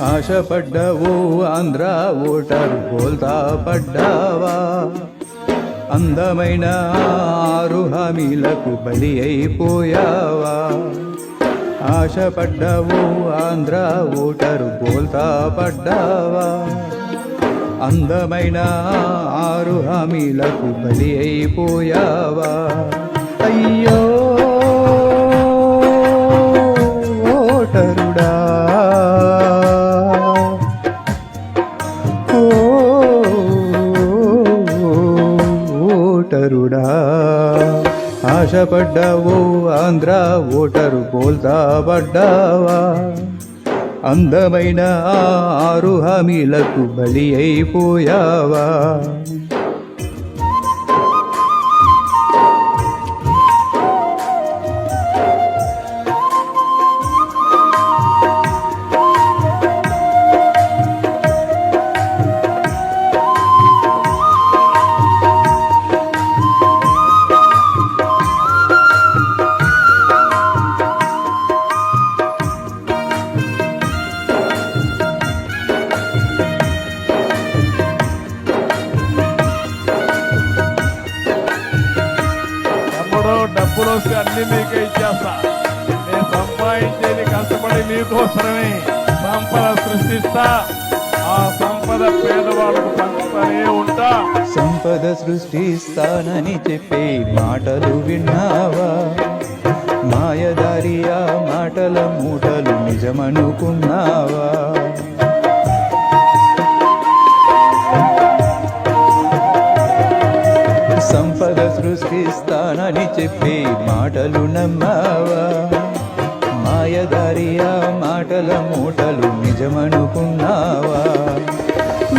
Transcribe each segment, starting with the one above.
ఆశపడ్డవు Andhra voter బోల్తా పడ్డావా? అందమైన ఆరు హామీలకు బలి అయిపోయావా? ఆశపడ్డవు ఆంధ్ర ఓటరు బోల్తా పడ్డావా? అందమైన ఆరు హామీలకు బలి అయిపోయావా? అయ్యో ఆశపడ్డావు ఆంధ్ర ఓటరు బోల్తా పడ్డావా అందమైన ఆరు హామీలకు బలి అయిపోయావా? డబ్బులు వస్తే అన్ని మీకే ఇచ్చేస్తా. నేను సంపాదించేది కష్టపడి మీకోసమే సంపద సృష్టిస్తా. ఆ సంపద పేదవాళ్ళకు పంచుతూనే ఉంటా. సంపద సృష్టిస్తానని చెప్పే మాటలు విన్నావా? మాయదారి ఆ మాటల మూటలు నిజమనుకున్నావా? సంపద సృష్టిస్తానని చెప్పి మాటలు నమ్మావా? మాయదారియా మాటల మూటలు నిజమనుకున్నావా?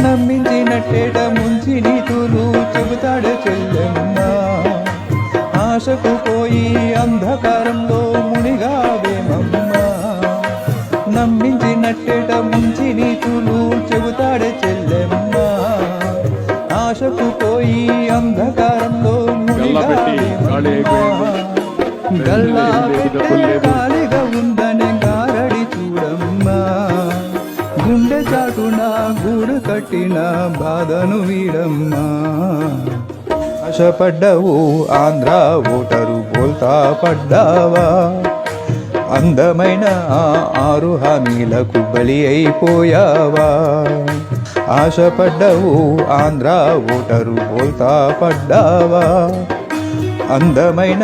నమ్మించినట్టేట ముంచి నీతులు చెబుతాడు చెల్లెమ్మ. ఆశకు పోయి అంధకారంలో మునిగావేమమ్మా నమ్మించినట్టేట ముంచి నీతులు చెబుతాడు చెల్లెమ్మ. ఆశకు పోయి గాలి అయిపోయింది. గల్లా ఉందనే గారడి చూడమ్మా. గుండె చాటున గూడు కట్టిన బాధను వీడమ్మా. ఆశపడ్డవు ఆంధ్ర ఓటరు బోల్తా పడ్డావా? అందమైన ఆరు హామీలకు బలి అయిపోయావా? ఆశపడ్డవు ఆంధ్ర ఓటరు బోల్తా పడ్డావా? అందమైన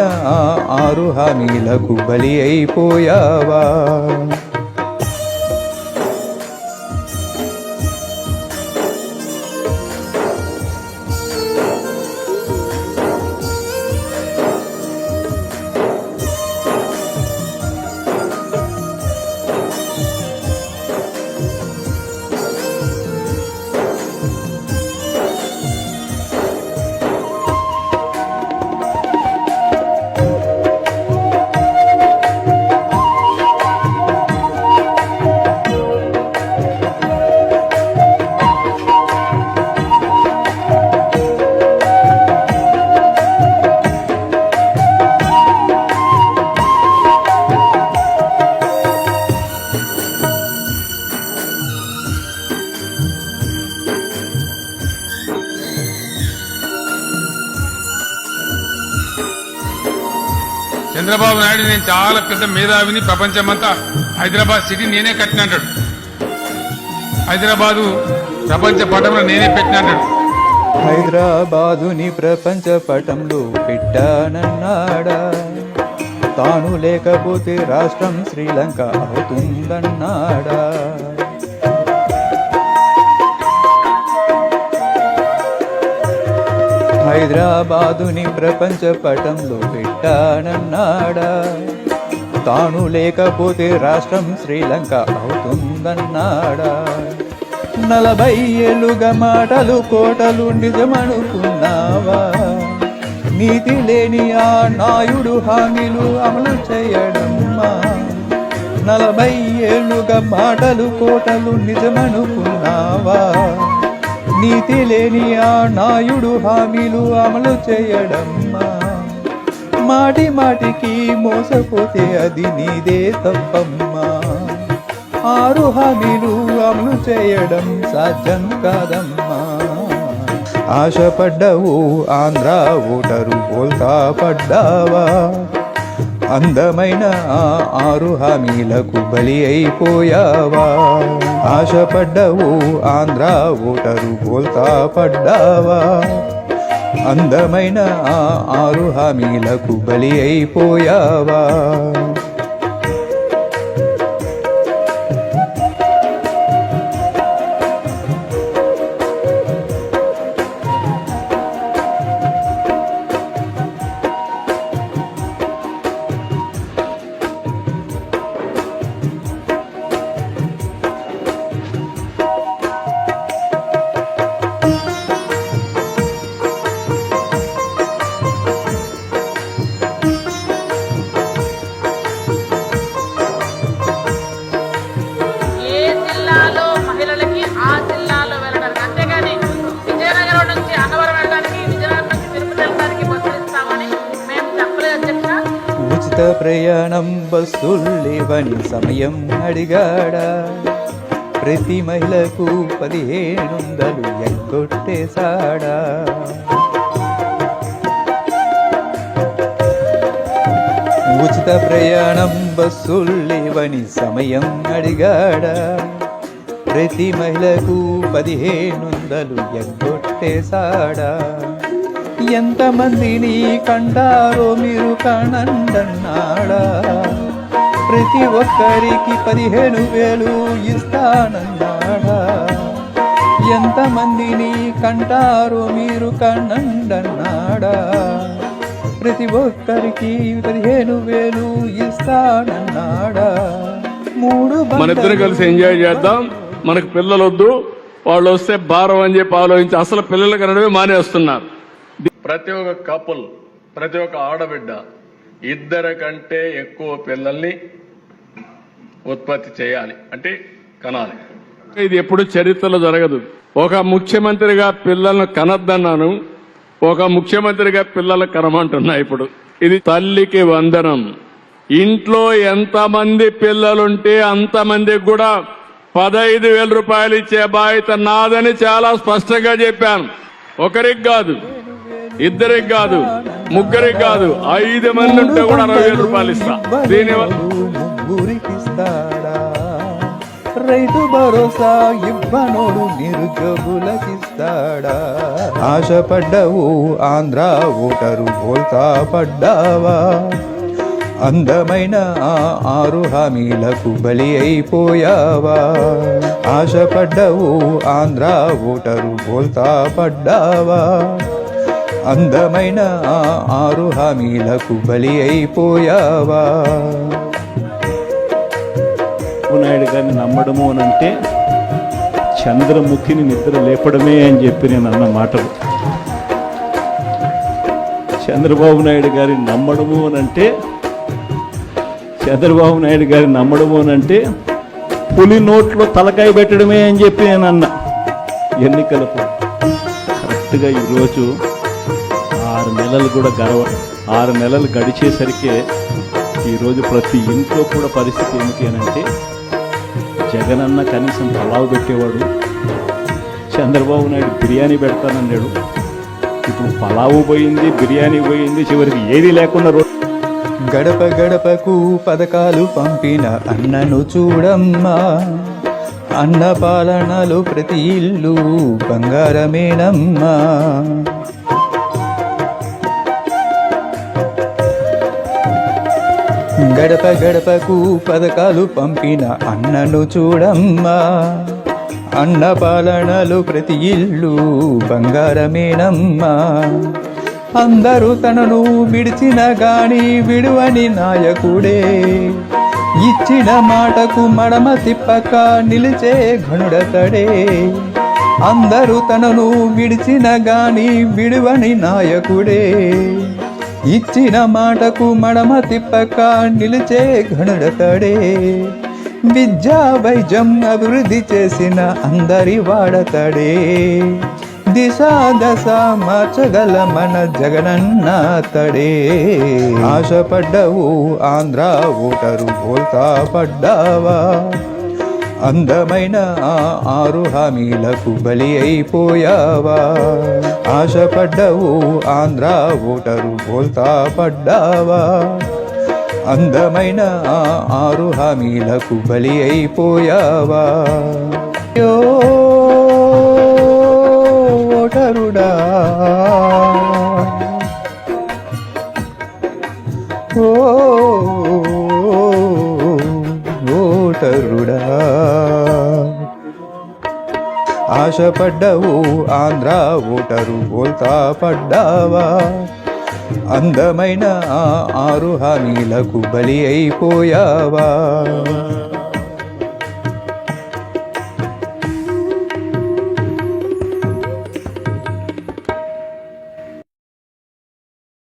ఆరు హామీలకు బలి అయిపోయావా? చంద్రబాబు నాయుడు నేను చాలా పెద్ద మేధావిని ప్రపంచమంతా. హైదరాబాద్ సిటీ నేనే కట్టినంటాడు హైదరాబాదు ప్రపంచ పటంలో నేనే పెట్టినంటాడు హైదరాబాదుని ప్రపంచ పటంలో పెట్టానన్నాడా. తాను లేకపోతే రాష్ట్రం శ్రీలంక అవుతుందన్నాడా. హైదరాబాదుని ప్రపంచ పటంలో పెట్టానన్నాడా. తాను లేకపోతే రాష్ట్రం శ్రీలంక అవుతుందన్నాడా. నలభై ఏళ్ళుగా మాటలు కోటలు నిజమనుకున్నావా? నీతి లేని ఆ నాయుడు హామీలు అమలు చేయడమ్మా. నలభై ఏళ్ళుగా మాటలు కోటలు నిజమనుకున్నావా? నీతి లేని ఆ నాయుడు హామీలు అమలు చేయడమ్మా. మాటి మాటికి మోసపోతే అది నీదే తప్పమ్మా. ఆరు హామీలు అమలు చేయడం సాధ్యం కాదమ్మా. ఆశపడ్డవు ఆంధ్ర ఓటరు బోల్తా పడ్డావా? అందమైన ఆ ఆరు హామీలకు బలి అయిపోయావా? ఆశపడ్డవు ఆంధ్ర ఓటరు బోల్తా పడ్డావా? అందమైన ఆ ఆరు హామీలకు బలి అయిపోయావా? ఎంత ప్రయాణం బస్సుల్లేవని సమయం అడిగాడా? ప్రతి మహిళకు పదిహేనొందలు ఎగ్గొట్టేశాడా? ఉచిత ప్రయాణం బస్సుల్లేవని సమయం అడిగాడా? ప్రతి మహిళకు పదిహేనొందలు ఎగ్గొట్టేశాడా? ఎంతమందిని కండారో మీరు కనండన్నాడా ప్రతి ఒక్కరికి పదిహేను వేలు ఇస్తానన్నాడా? ఎంతమందిని కంటారో మీరు కనండన్నాడా ప్రతి ఒక్కరికి పదిహేను వేలు ఇస్తానన్నాడా? మూడు మన ఇద్దరు కలిసి ఎంజాయ్ చేద్దాం. మనకు పిల్లలొద్దు. వాళ్ళు వస్తే భారం అని చెప్పి ఆలోచించి అసలు పిల్లలు కనడమే మానేస్తున్నారు. ప్రతి ఒక్క కపుల్ ప్రతి ఒక్క ఆడబిడ్డ ఇద్దరు కంటే ఎక్కువ పిల్లల్ని ఉత్పత్తి చేయాలి. అంటే కనాలి. ఇది ఎప్పుడు చరిత్రలో జరగదు. ఒక ముఖ్యమంత్రిగా పిల్లలను కనద్దన్నాను ఒక ముఖ్యమంత్రిగా పిల్లలు కనమంటున్నా ఇప్పుడు. ఇది తల్లికి వందనం. ఇంట్లో ఎంతమంది పిల్లలుంటే అంతమందికి కూడా పదహైదు వేల రూపాయలు ఇచ్చే బాధ్యత నాదని చాలా స్పష్టంగా చెప్పాను. ఒకరికి కాదు. ఇద్దరికి కాదు ముగ్గురికి కాదు ఐదు మంది ఉంటే కూడా అరవై వేల రూపాయలు ఇస్తా. దీని ముగ్గురికిస్తాడా రైతు భరోసా ఇవ్వనోడు నిరుద్యోగులకిస్తాడా? ఆశపడ్డవు ఆంధ్ర ఓటరు బోల్తా పడ్డావా అందమైన ఆరు హామీలకు బలి అయిపోయావా? ఆశపడ్డవు ఆంధ్ర ఓటరు బోల్తా పడ్డావా అందమైన ఆరు హామీలకు బలి అయిపోయావా? నాయుడు గారిని నమ్మడము అని అంటే చంద్రముఖిని నిద్ర లేపడమే అని చెప్పి నేను అన్న మాటలు. చంద్రబాబు నాయుడు గారిని నమ్మడము అని అంటే చంద్రబాబు నాయుడు గారిని నమ్మడము అని అంటే పులి నోట్లో తలకాయ పెట్టడమే అని చెప్పి నేను అన్న ఎన్నికలకు కరెక్ట్గా ఈరోజు ఆరు నెలలు కూడా గడవ ఆరు నెలలు గడిచేసరికి ఈరోజు ప్రతి ఇంట్లో కూడా పరిస్థితి ఏమిటి అని అంటే జగనన్న కనీసం పలావ్ పెట్టేవాడు. చంద్రబాబు నాయుడు బిర్యానీ పెడతానన్నాడు ఇప్పుడు పలావు పోయింది బిర్యానీ పోయింది చివరికి ఏది లేకుండా గడప గడపకు పథకాలు పంపిన అన్నను చూడమ్మా. అన్న పాలనలు ప్రతి ఇల్లు బంగారమేనమ్మా. గడప గడపకు పథకాలు పంపిన అన్నను చూడమ్మా. అన్న పాలనలు ప్రతి ఇల్లు బంగారమేనమ్మా. అందరూ తనను విడిచిన గాని విడువని నాయకుడే. ఇచ్చిన మాటకు మడమ తిప్పక నిలిచే ఘనుడతడే. అందరూ తనను విడిచిన గాని విడువని నాయకుడే. ఇచ్చిన మాటకు మడమ తిప్పక నిలిచే గణుడతడే విద్యా వైద్యం అభివృద్ధి చేసిన అందరి వాడతడే దిశ దశ మార్చగల మన జగనన్న తడే. ఆశపడ్డవు ఆంధ్ర ఓటరు బోల్తా పడ్డావా? అందమైన ఆరు హామీలకు బలి అయిపోయావా? ఆశపడ్డవు ఆంధ్ర ఓటరు బోల్తా పడ్డావా? అందమైన ఆరు హామీలకు బలి అయిపోయావా? ఓటరుడా. ఓ ఆశపడ్డవు ఆంధ్ర ఓటరు ఓల్తా పడ్డావా? అందమైన ఆరు హామీలకు బలి అయిపోయావా?